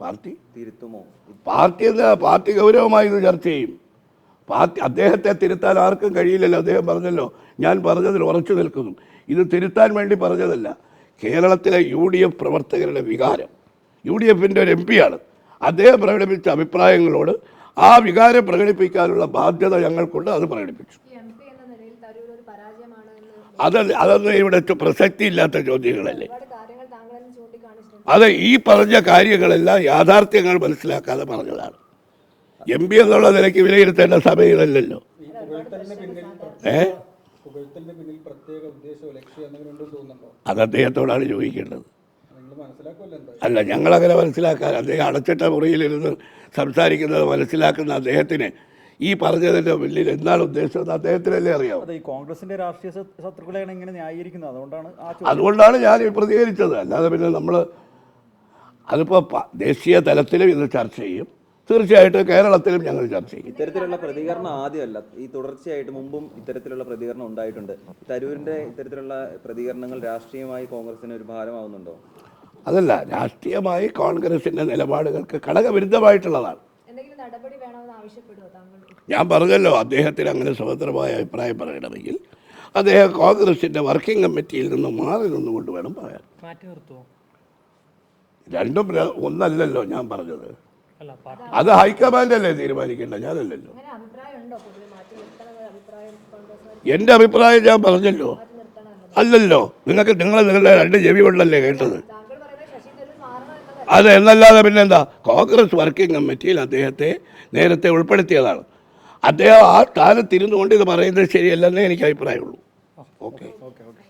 Party തിരുത്തുമോ? Party എന്താ? Party ഗൗരവമായി ഇത് ചർച്ച ചെയ്യും. പാർട്ടി അദ്ദേഹത്തെ തിരുത്താൻ ആർക്കും കഴിയില്ലല്ലോ. അദ്ദേഹം പറഞ്ഞല്ലോ ഞാൻ പറഞ്ഞതിൽ ഉറച്ചു നിൽക്കുന്നു. ഇത് തിരുത്താൻ വേണ്ടി പറഞ്ഞതല്ല. കേരളത്തിലെ യു ഡി എഫ് പ്രവർത്തകരുടെ വികാരം. യു ഡി എഫിന്റെ ഒരു എം ആണ് അദ്ദേഹം പ്രകടിപ്പിച്ച അഭിപ്രായങ്ങളോട് ആ വികാരം പ്രകടിപ്പിക്കാനുള്ള ബാധ്യത ഞങ്ങൾക്കുണ്ട് അത് പ്രകടിപ്പിച്ചു. അതല്ല അതൊന്നും ഇവിടെ പ്രസക്തി ഇല്ലാത്ത ചോദ്യങ്ങളല്ലേ അത് ഈ പറഞ്ഞ കാര്യങ്ങളെല്ലാം യാഥാർത്ഥ്യങ്ങൾ മനസ്സിലാക്കാതെ പറഞ്ഞതാണ്. എം പി എന്നുള്ള നിലയ്ക്ക് വിലയിരുത്തേണ്ട സമയം ഇതല്ലല്ലോ പിന്നിൽ ഏ അത് അദ്ദേഹത്തോടാണ് ചോദിക്കേണ്ടത്. അല്ല ഞങ്ങളങ്ങനെ മനസ്സിലാക്കാൻ അദ്ദേഹം അടച്ചിട്ട മുറിയിലിരുന്ന് സംസാരിക്കുന്നത് മനസ്സിലാക്കുന്ന അദ്ദേഹത്തിന് ഈ പറഞ്ഞതിന്റെ പിന്നിൽ എന്താണ് ഉദ്ദേശിച്ചത് അദ്ദേഹത്തിനല്ലേ അറിയാം അതെ ഈ കോൺഗ്രസിന്റെ രാഷ്ട്രീയ ശത്രുക്കളെയാണ് ഇങ്ങനെ ന്യായീകരിക്കുന്നത്. അതുകൊണ്ടാണ് ആ അതുകൊണ്ടാണ് ഞാൻ ഈ പ്രതികരിച്ചത്. അല്ലാതെ പിന്നെ നമ്മൾ അതിപ്പോൾ ദേശീയ തലത്തിലും ഇത് ചർച്ച ചെയ്യും. തീർച്ചയായിട്ടും കേരളത്തിലും ഞങ്ങൾ ചർച്ച ചെയ്യും. ഇത്തരത്തിലുള്ള പ്രതികരണം ആദ്യമല്ല. ഈ തുടർച്ചയായിട്ട് മുമ്പും ഇത്തരത്തിലുള്ള പ്രതികരണം ഉണ്ടായിട്ടുണ്ട്. തരൂരിന്റെ ഇത്തരത്തിലുള്ള പ്രതികരണങ്ങൾ രാഷ്ട്രീയമായി കോൺഗ്രസിന് ഒരു ഭാരമാവുന്നുണ്ടോ? അതല്ല രാഷ്ട്രീയമായി കോൺഗ്രസിന്റെ നിലപാടുകൾക്ക് ഘടകവിരുദ്ധമായിട്ടുള്ളതാണ്. ഞാൻ പറഞ്ഞല്ലോ അദ്ദേഹത്തിന് അങ്ങനെ സ്വതന്ത്രമായ അഭിപ്രായം പറയണമെങ്കിൽ അദ്ദേഹം കോൺഗ്രസിന്റെ വർക്കിംഗ് കമ്മിറ്റിയിൽ നിന്ന് മാറി നിന്നുകൊണ്ട് വേണം പറയാൻ. രണ്ടും ഒന്നല്ലല്ലോ ഞാൻ പറഞ്ഞത്. അല്ല ഹൈക്കമാൻഡ് അത് ഹൈക്കമാൻഡല്ലേ തീരുമാനിക്കേണ്ട ഞാനല്ലല്ലോ. എന്റെ അഭിപ്രായം ഞാൻ പറഞ്ഞല്ലോ. അല്ലല്ലോ. നിങ്ങൾക്ക് നിങ്ങൾ നിങ്ങളുടെ രണ്ട് ചെവി കൊണ്ടല്ലേ കേട്ടത്? അത് എന്നല്ലാതെ പിന്നെന്താ? കോൺഗ്രസ് വർക്കിംഗ് കമ്മിറ്റിയിൽ അദ്ദേഹത്തെ നേരത്തെ ഉൾപ്പെടുത്തിയതാണ്. അദ്ദേഹം ആ സ്ഥാനത്തിരുന്നുകൊണ്ട് ഇത് പറയുന്നത് ശരിയല്ലെന്നേ എനിക്ക് അഭിപ്രായമുള്ളൂ. ഓക്കെ. Okay okay.